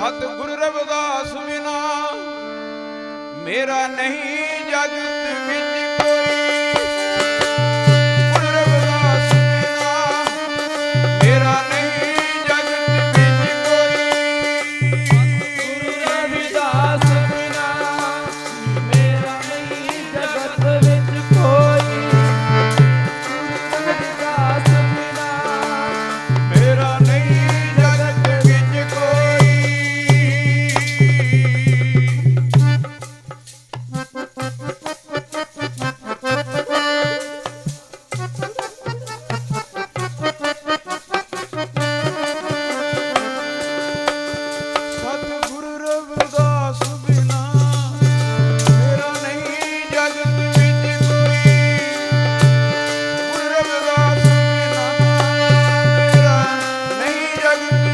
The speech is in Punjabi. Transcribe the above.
ਸਤਿਗੁਰ ਰਵਿਦਾਸ ਬਿਨਾ ਮੇਰਾ ਨਹੀਂ ਜਗਤ ਵਿੱਚ Thank you.